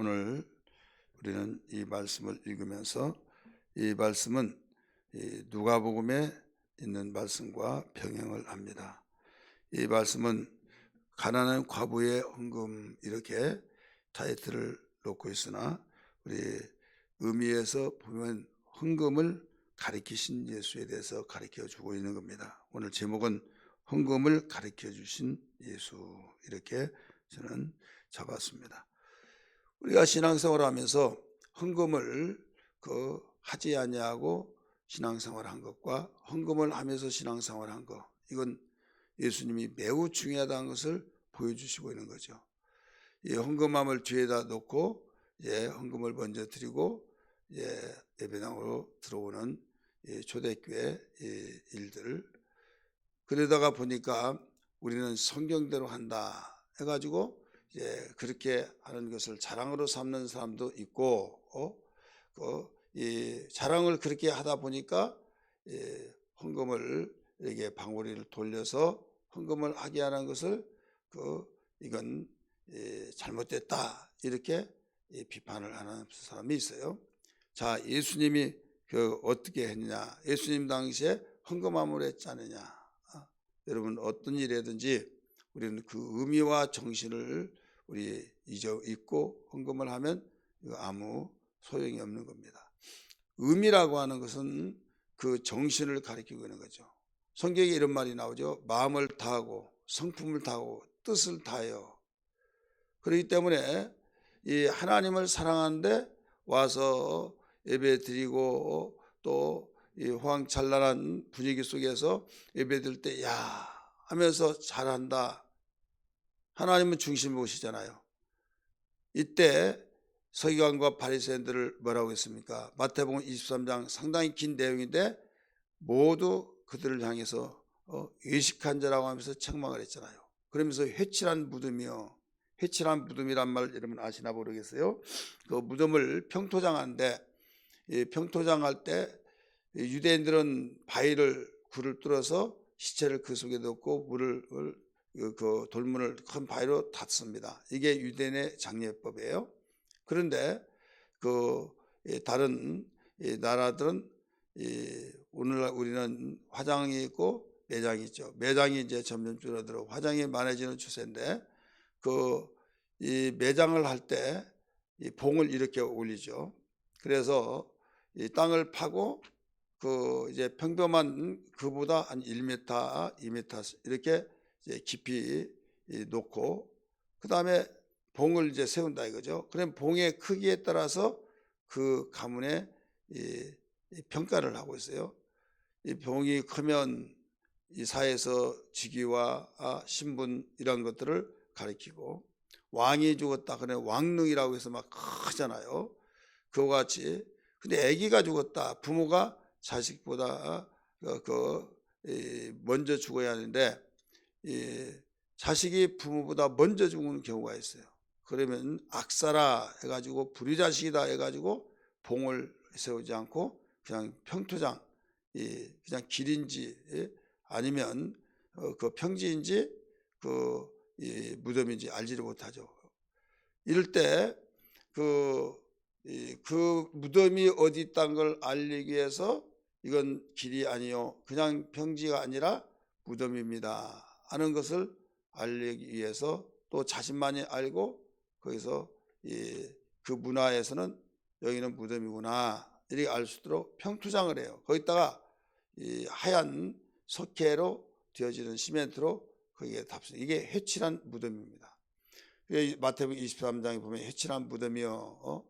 오늘 우리는 이 말씀을 읽으면서 이 말씀은 이 누가복음에 있는 말씀과 병행을 합니다. 이 말씀은 가난한 과부의 헌금 이렇게 타이틀을 놓고 있으나 우리 의미에서 보면 헌금을 가리키신 예수에 대해서 가르쳐 주고 있는 겁니다. 오늘 제목은 헌금을 가르쳐 주신 예수 이렇게 저는 잡았습니다. 우리가 신앙생활 하면서 헌금을 그 하지 아니하고 신앙생활 한 것과 헌금을 하면서 신앙생활 한 것, 이건 예수님이 매우 중요하다는 것을 보여주시고 있는 거죠. 이 헌금함을 뒤에다 놓고 예, 헌금을 먼저 드리고 예, 예배당으로 들어오는 이 초대교회 이 일들 그러다가 보니까 우리는 성경대로 한다 해가지고 이제 그렇게 하는 것을 자랑으로 삼는 사람도 있고, 어, 그 이 자랑을 그렇게 하다 보니까 예, 헌금을 이렇게 방울이를 돌려서 헌금을 하게 하는 것을 그 이건 예, 잘못됐다 이렇게 예, 비판을 하는 사람이 있어요. 자, 예수님이 그 어떻게 했느냐? 예수님 당시에 헌금함을 했지 않느냐? 아, 여러분 어떤 일이든지 우리는 그 의미와 정신을 우리 잊어 잊고 헌금을 하면 아무 소용이 없는 겁니다. 의미라고 하는 것은 그 정신을 가리키고 있는 거죠. 성경에 이런 말이 나오죠. 마음을 다하고 성품을 다하고 뜻을 다해요. 그렇기 때문에 이 하나님을 사랑하는데 와서 예배 드리고 또 이 호황찬란한 분위기 속에서 예배 드릴 때 야 하면서 잘한다. 하나님은 중심을 보시잖아요. 이때 서기관과 바리새인들을 뭐라고 했습니까? 마태복음 23장 상당히 긴 내용인데 모두 그들을 향해서 어, 외식한 자라고 하면서 책망을 했잖아요. 그러면서 회칠한 무덤이요. 회칠한 무덤이란 말 여러분 아시나 모르겠어요. 그 무덤을 평토장하는데 이 평토장할 때 유대인들은 바위를 굴을 뚫어서 시체를 그 속에 넣고 물을 그, 그 돌문을 큰 바위로 닫습니다. 이게 유대인의 장례법이에요. 그런데 그 다른 나라들은 오늘날 우리는 화장이 있고 매장이 있죠. 매장이 이제 점점 줄어들어 화장이 많아지는 추세인데 그 이 매장을 할 때 이 봉을 이렇게 올리죠. 그래서 이 땅을 파고 그 이제 평범한 그보다 한 1m, 2m 이렇게 깊이 놓고 그 다음에 봉을 이제 세운다 이거죠. 그럼 봉의 크기에 따라서 그 가문의 이 평가를 하고 있어요. 이 봉이 크면 이 사회에서 직위와 아, 신분 이런 것들을 가리키고 왕이 죽었다 그래 왕릉이라고 해서 막 크잖아요. 그와 같이 근데 아기가 죽었다 부모가 자식보다 그, 그 먼저 죽어야 하는데 이 자식이 부모보다 먼저 죽는 경우가 있어요. 그러면 악사라 해가지고 불의자식이다 해가지고 봉을 세우지 않고 그냥 평토장, 그냥 길인지 아니면 어, 그 평지인지 그 무덤인지 알지를 못하죠. 이럴 때그 그 무덤이 어디 있다는 걸 알리기 위해서 이건 길이 아니요 그냥 평지가 아니라 무덤입니다 하는 것을 알리기 위해서 또 자신만이 알고 거기서 그 문화에서는 여기는 무덤이구나 이렇게 알 수 있도록 평투장을 해요. 거기다가 이 하얀 석회로 되어지는 시멘트로 거기에 답습니다. 이게 해칠한 무덤입니다. 마태복음 23장에 보면 해칠한 무덤이요. 어?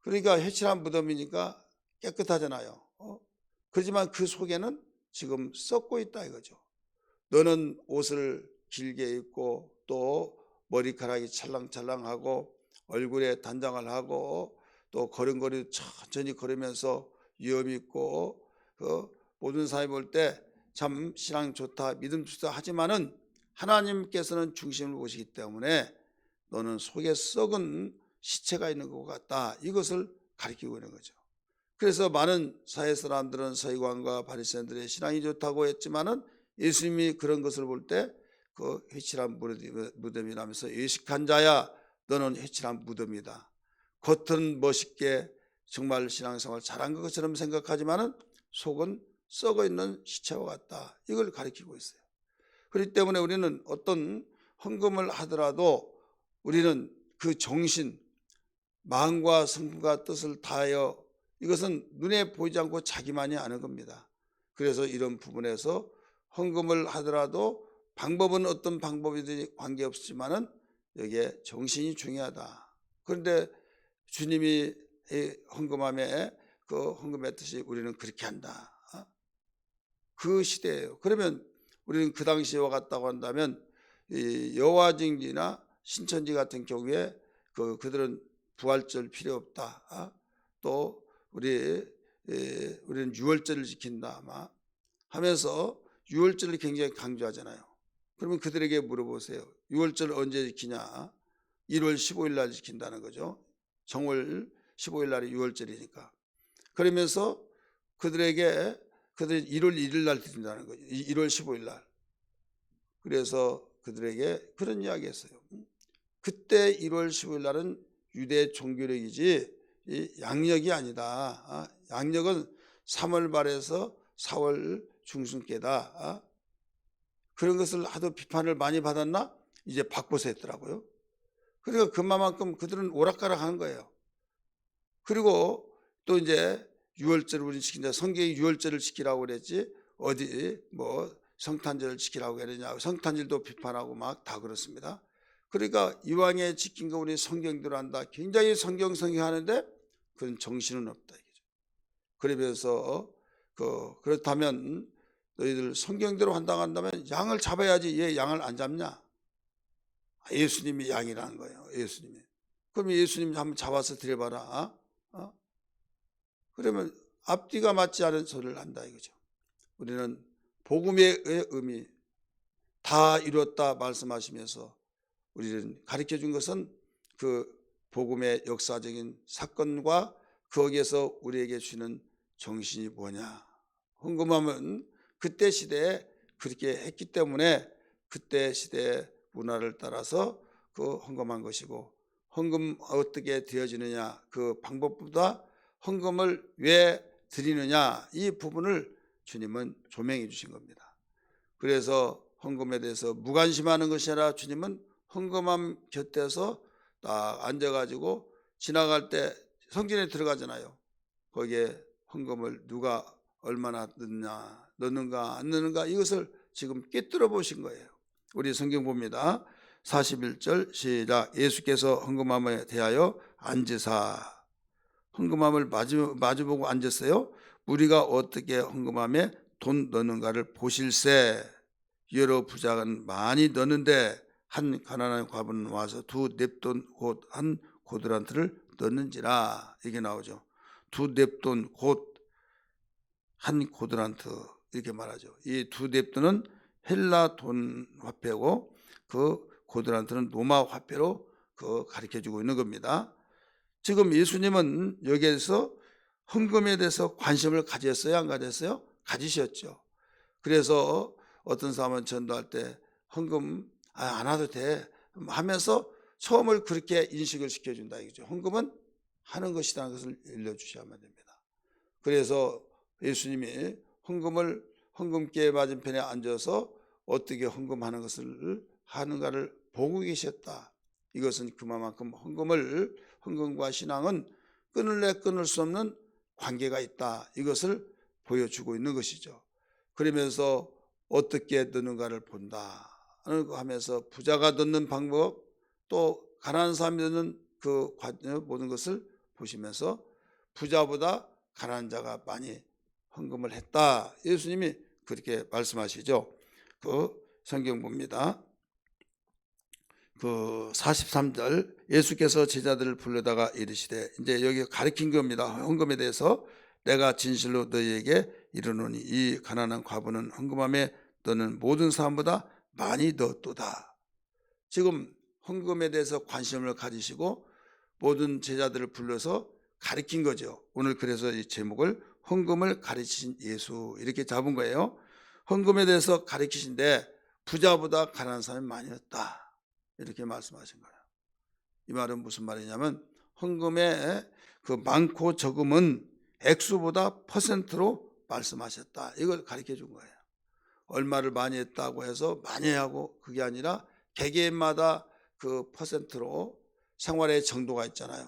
그러니까 해칠한 무덤이니까 깨끗하잖아요. 어? 그렇지만 그 속에는 지금 썩고 있다 이거죠. 너는 옷을 길게 입고 또 머리카락이 찰랑찰랑하고 얼굴에 단장을 하고 또 걸음걸이 천천히 걸으면서 위험 있고 그 모든 사람이 볼 때 참 신앙 좋다 믿음 좋다 하지만은 하나님께서는 중심을 보시기 때문에 너는 속에 썩은 시체가 있는 것 같다 이것을 가리키고 있는 거죠. 그래서 많은 사회 사람들은 서기관과 바리새인들의 신앙이 좋다고 했지만은 예수님이 그런 것을 볼 때 그 회칠한 무덤이라면서 예식한 자야 너는 해칠한 무덤이다. 겉은 멋있게 정말 신앙생활 잘한 것처럼 생각하지만은 속은 썩어 있는 시체와 같다. 이걸 가리키고 있어요. 그렇기 때문에 우리는 어떤 헌금을 하더라도 우리는 그 정신, 마음과 성품과 뜻을 다하여 이것은 눈에 보이지 않고 자기만이 아는 겁니다. 그래서 이런 부분에서 헌금을 하더라도 방법은 어떤 방법이든지 관계없지만은 여기에 정신이 중요하다. 그런데 주님이 이 헌금함에 그 헌금의 뜻이 우리는 그렇게 한다. 어? 그 시대예요. 그러면 우리는 그 당시와 같다고 한다면 이 여호와증지나 신천지 같은 경우에 그 그들은 부활절 필요 없다. 어? 또 우리 에, 우리는 유월절을 지킨다. 아마 하면서 유월절을 굉장히 강조하잖아요. 그러면 그들에게 물어보세요. 유월절 언제 지키냐? 1월 15일 날 지킨다는 거죠. 정월 15일 날이 유월절이니까. 그러면서 그들에게 그들이 1월 1일 날 드린다는 거죠. 1월 15일 날. 그래서 그들에게 그런 이야기 했어요. 그때 1월 15일 날은 유대 종교력이지 이 양력이 아니다. 아, 양력은 3월 말에서 4월 중순께다. 아, 그런 것을 하도 비판을 많이 받았나? 이제 바꿔서 했더라고요. 그러니까 그만큼 그들은 오락가락 하는 거예요. 그리고 또 이제 유월절을 우리 지킨다. 성경이 유월절을 지키라고 그랬지. 어디 뭐 성탄절을 지키라고 그러냐. 성탄절도 비판하고 막 다 그렇습니다. 그러니까 이왕에 지킨 거 우리 성경대로 한다. 굉장히 성경 성경 하는데 그런 정신은 없다. 그러면서 그 그렇다면 너희들 성경대로 한다고 한다면 양을 잡아야지 왜 양을 안 잡냐? 예수님이 양이라는 거예요. 예수님이. 그럼 예수님 한번 잡아서 드려봐라. 어? 그러면 앞뒤가 맞지 않은 소리를 한다 이거죠. 우리는 복음의 의미 다 이뤘다 말씀하시면서 우리는 가르쳐 준 것은 그 복음의 역사적인 사건과 거기에서 우리에게 주는 정신이 뭐냐. 헌금하면 그때 시대에 그렇게 했기 때문에 그때 시대의 문화를 따라서 그 헌금한 것이고 헌금 어떻게 되어지느냐 그 방법보다 헌금을 왜 드리느냐 이 부분을 주님은 조명해 주신 겁니다. 그래서 헌금에 대해서 무관심하는 것이 아니라 주님은 헌금함 곁에서 딱 앉아가지고 지나갈 때 성전에 들어가잖아요. 거기에 헌금을 누가 얼마나 넣냐, 넣는가 안 넣는가 이것을 지금 꿰뚫어 보신 거예요. 우리 성경 봅니다. 41절 시작 예수께서 헌금함에 대하여 앉으사 헌금함을 마주, 마주보고 앉았어요. 우리가 어떻게 헌금함에 돈 넣는가를 보실세 여러 부자는 많이 넣는데 한 가난한 과부는 와서 두 냅돈 곧 한 고드란트를 넣는지라 이게 나오죠. 두 냅돈 곧 한 고드란트 이렇게 말하죠. 이두 냅돈은 헬라 돈 화폐고 그 고드란트는 로마 화폐로 그 가르쳐 주고 있는 겁니다. 지금 예수님은 여기에서 헌금에 대해서 관심을 가졌어요, 안 가졌어요? 가지셨죠. 그래서 어떤 사람은 전도할 때 헌금 아, 안 와도 돼 하면서 처음을 그렇게 인식을 시켜준다 이거죠. 헌금은 하는 것이라는 것을 일러주셔야만 됩니다. 그래서 예수님이 헌금을 헌금기에 맞은편에 앉아서 어떻게 헌금하는 것을 하는가를 보고 계셨다. 이것은 그만큼 헌금을 헌금과 신앙은 끊을래 끊을 수 없는 관계가 있다. 이것을 보여주고 있는 것이죠. 그러면서 어떻게 넣는가를 본다. 하면서 부자가 넣는 방법 또 가난한 사람이 넣는 그 모든 것을 보시면서 부자보다 가난한 자가 많이 헌금을 했다. 예수님이 그렇게 말씀하시죠. 그 성경 봅니다. 그 43절 예수께서 제자들을 불러다가 이르시되 이제 여기 가르친 겁니다. 헌금에 대해서 내가 진실로 너희에게 이르노니 이 가난한 과부는 헌금함에 너는 모든 사람보다 많이 넣었도다. 지금 헌금에 대해서 관심을 가지시고 모든 제자들을 불러서 가르친 거죠. 오늘 그래서 이 제목을 헌금을 가르치신 예수 이렇게 잡은 거예요. 헌금에 대해서 가르치신데 부자보다 가난한 사람이 많이 없다. 이렇게 말씀하신 거예요. 이 말은 무슨 말이냐면 헌금의 그 많고 적음은 액수보다 퍼센트로 말씀하셨다. 이걸 가르쳐 준 거예요. 얼마를 많이 했다고 해서 많이 하고 그게 아니라 개개인마다 그 퍼센트로 생활의 정도가 있잖아요.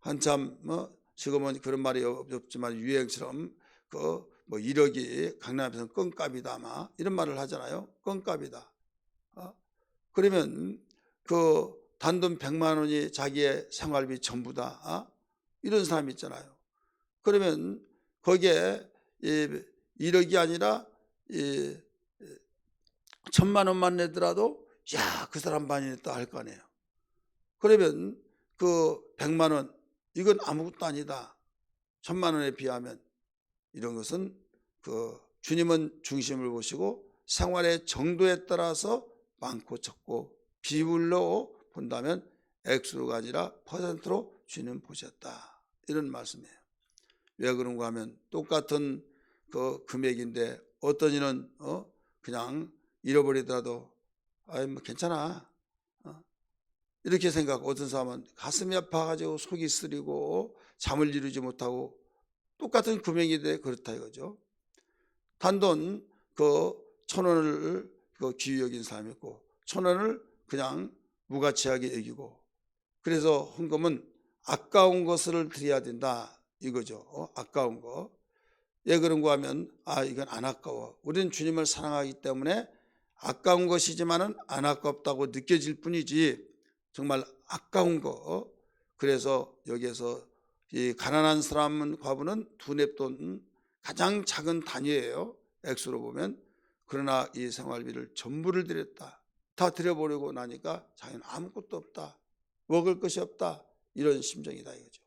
한참 뭐 지금은 그런 말이 없- 없지만 유행처럼 그뭐 1억이 강남에서는 껌값이다 아마 이런 말을 하잖아요. 껌값이다. 어? 그러면 그 단돈 100만 원이 자기의 생활비 전부다. 어? 이런 사람 있잖아요. 그러면 거기에 이 1억이 아니라 이 천만 원만 내더라도 야, 그 사람 많이 냈다 할 거 아니에요. 그러면 그 100만 원 이건 아무것도 아니다. 천만 원에 비하면 이런 것은 그 주님은 중심을 보시고 생활의 정도에 따라서 많고 적고 비율로 본다면 액수가 아니라 퍼센트로 주님 보셨다. 이런 말씀이에요. 왜 그런가 하면 똑같은 그 금액인데 어떤 이는 어 그냥 잃어버리더라도 아이 뭐 괜찮아. 어? 이렇게 생각하고 어떤 사람은 가슴이 아파가지고 속이 쓰리고 잠을 이루지 못하고 똑같은 금액인데 그렇다 이거죠. 단돈 그 천 원을 그 귀히 여긴 사람이 있고 천 원을 그냥 무가치하게 여기고 그래서 헌금은 아까운 것을 드려야 된다 이거죠. 어? 아까운 거. 왜 그런가 하면 아 이건 안 아까워. 우리는 주님을 사랑하기 때문에 아까운 것이지만은 안 아깝다고 느껴질 뿐이지 정말 아까운 거. 그래서 여기에서 이 가난한 사람은 과부는 두 냅돈 가장 작은 단위예요. 액수로 보면 그러나 이 생활비를 전부를 드렸다. 다 드려버리고 나니까 자기는 아무것도 없다. 먹을 것이 없다. 이런 심정이다 이거죠.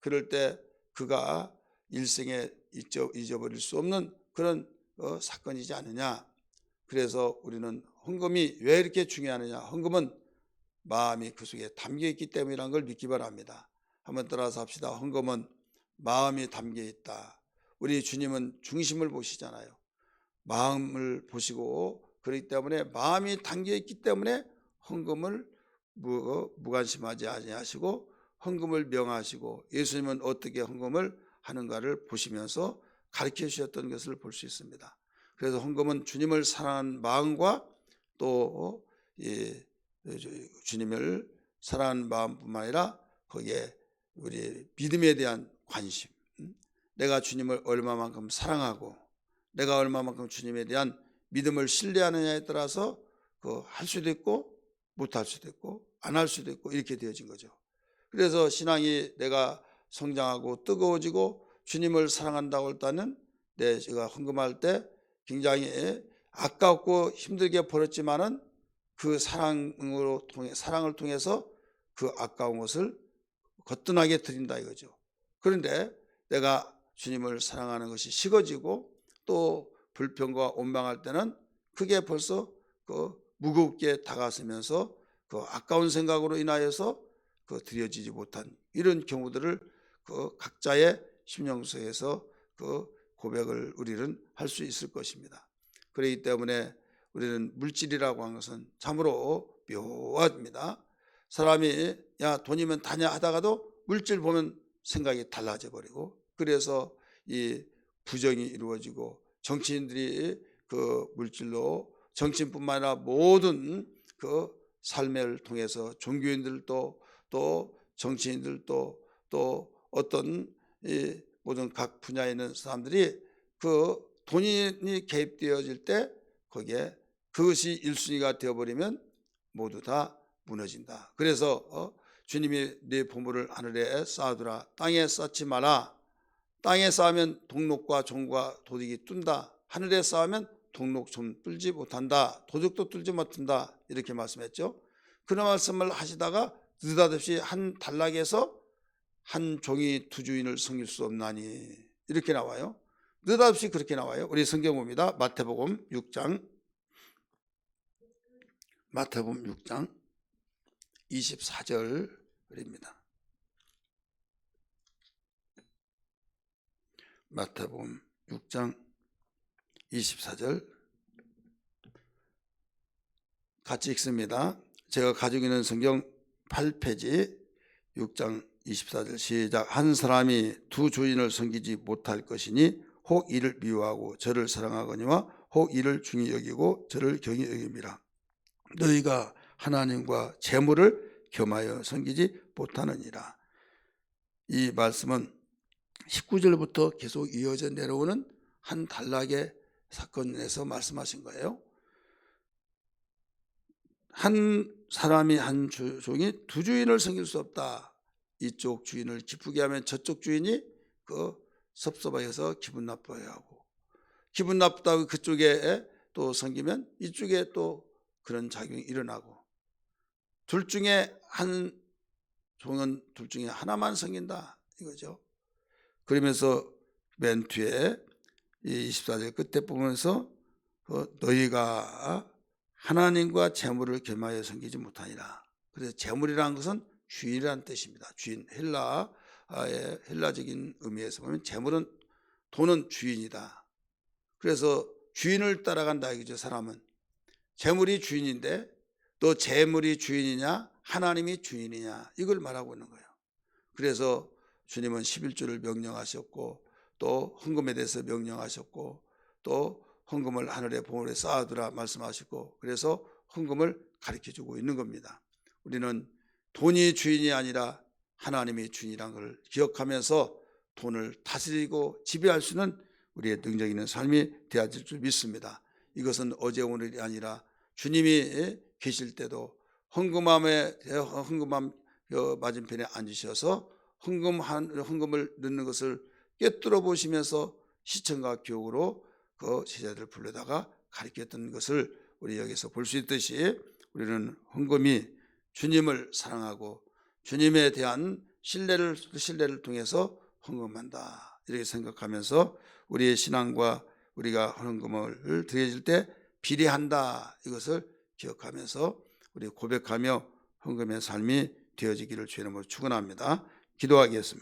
그럴 때 그가 일생에 잊어, 잊어버릴 수 없는 그런 어, 사건이지 않느냐. 그래서 우리는 헌금이 왜 이렇게 중요하느냐. 헌금은 마음이 그 속에 담겨 있기 때문이라는 걸 믿기 바랍니다. 한번 따라서 합시다. 헌금은 마음이 담겨 있다. 우리 주님은 중심을 보시잖아요. 마음을 보시고 그렇기 때문에 마음이 담겨 있기 때문에 헌금을 무, 무관심하지 아니하시고 헌금을 명하시고 예수님은 어떻게 헌금을 하는가를 보시면서 가르쳐 주셨던 것을 볼 수 있습니다. 그래서 헌금은 주님을 사랑하는 마음과 또 이, 주님을 사랑하는 마음뿐만 아니라 거기에 우리 믿음에 대한 관심, 음? 내가 주님을 얼마만큼 사랑하고 내가 얼마만큼 주님에 대한 믿음을 신뢰하느냐에 따라서 그 할 수도 있고 못할 수도 있고 안 할 수도 있고 이렇게 되어진 거죠. 그래서 신앙이 내가 성장하고 뜨거워지고 주님을 사랑한다고 할 때는 내 제가 헌금할 때 굉장히 아깝고 힘들게 벌었지만은 그 사랑으로 통해 사랑을 통해서 그 아까운 것을 거뜬하게 드린다 이거죠. 그런데 내가 주님을 사랑하는 것이 식어지고 또 불평과 원망할 때는 그게 벌써 그 무겁게 다가서면서 그 아까운 생각으로 인하여서 그 드려지지 못한 이런 경우들을 그 각자의 심령서에서 그 고백을 우리는 할 수 있을 것입니다. 그렇기 때문에 우리는 물질이라고 하는 것은 참으로 묘합니다. 사람이 야 돈이면 다냐 하다가도 물질 보면 생각이 달라져 버리고 그래서 이 부정이 이루어지고 정치인들이 그 물질로 정치인뿐만 아니라 모든 그 삶을 통해서 종교인들도 또 정치인들도 또 어떤 이 모든 각 분야에 있는 사람들이 그 돈이 개입되어질 때 거기에 그것이 일순위가 되어버리면 모두 다 무너진다. 그래서 어, 주님이 내 보물을 하늘에 쌓아두라 땅에 쌓지 마라. 땅에 쌓으면 동록과 종과 도둑이 뚫다. 하늘에 쌓으면 동록 좀 뚫지 못한다. 도둑도 뚫지 못한다. 이렇게 말씀했죠. 그런 말씀을 하시다가 느닷없이 한 단락에서 한 종이 두 주인을 섬길 수 없나니 이렇게 나와요. 느닷없이 그렇게 나와요. 우리 성경 봅니다. 마태복음 6장 마태복음 6장 24절입니다. 마태복음 6장 24절 같이 읽습니다. 제가 가지고 있는 성경 8페이지 6장 24절 시작 한 사람이 두 주인을 섬기지 못할 것이니 혹 이를 미워하고 저를 사랑하거니와 혹 이를 중히 여기고 저를 경히 여김이라 너희가 하나님과 재물을 겸하여 섬기지 못하느니라 이 말씀은 19절부터 계속 이어져 내려오는 한 단락의 사건에서 말씀하신 거예요. 한 사람이 한 주- 종이 두 주인을 섬길 수 없다. 이쪽 주인을 기쁘게 하면 저쪽 주인이 그 섭섭해서 기분 나빠하고 기분 나쁘다고 그쪽에 또 섬기면 이쪽에 또 그런 작용이 일어나고 둘 중에 한 종은 둘 중에 하나만 섬긴다 이거죠. 그러면서 맨 뒤에 이 24절 끝에 보면서 어, 너희가 하나님과 재물을 겸하여 섬기지 못하니라. 그래서 재물이라는 것은 주인이라는 뜻입니다. 주인 헬라의 헬라적인 의미에서 보면 재물은 돈은 주인이다. 그래서 주인을 따라간다 이거죠. 사람은 재물이 주인인데 또 재물이 주인이냐 하나님이 주인이냐 이걸 말하고 있는 거예요. 그래서 주님은 11조를 명령하셨고 또 헌금에 대해서 명령하셨고 또 헌금을 하늘의 보물에 쌓아두라 말씀하시고 그래서 헌금을 가르쳐 주고 있는 겁니다. 우리는 돈이 주인이 아니라 하나님이 주인이라는 걸 기억하면서 돈을 다스리고 지배할 수 있는 우리의 능력 있는 삶이 되어질 줄 믿습니다. 이것은 어제 오늘이 아니라 주님이 계실 때도 헌금함에 헌금함 어, 맞은편에 앉으셔서 헌금한 헌금을 넣는 것을 꿰뚫어 보시면서 시청과 교육으로 그 제자들을 불러다가 가르쳤던 것을 우리 여기서 볼 수 있듯이 우리는 헌금이 주님을 사랑하고 주님에 대한 신뢰를 신뢰를 통해서 헌금한다. 이렇게 생각하면서 우리의 신앙과 우리가 헌금을 드려질 때 비례한다 이것을 기억하면서 우리 고백하며 헌금의 삶이 되어지기를 주님으로 축원합니다. 기도하겠습니다.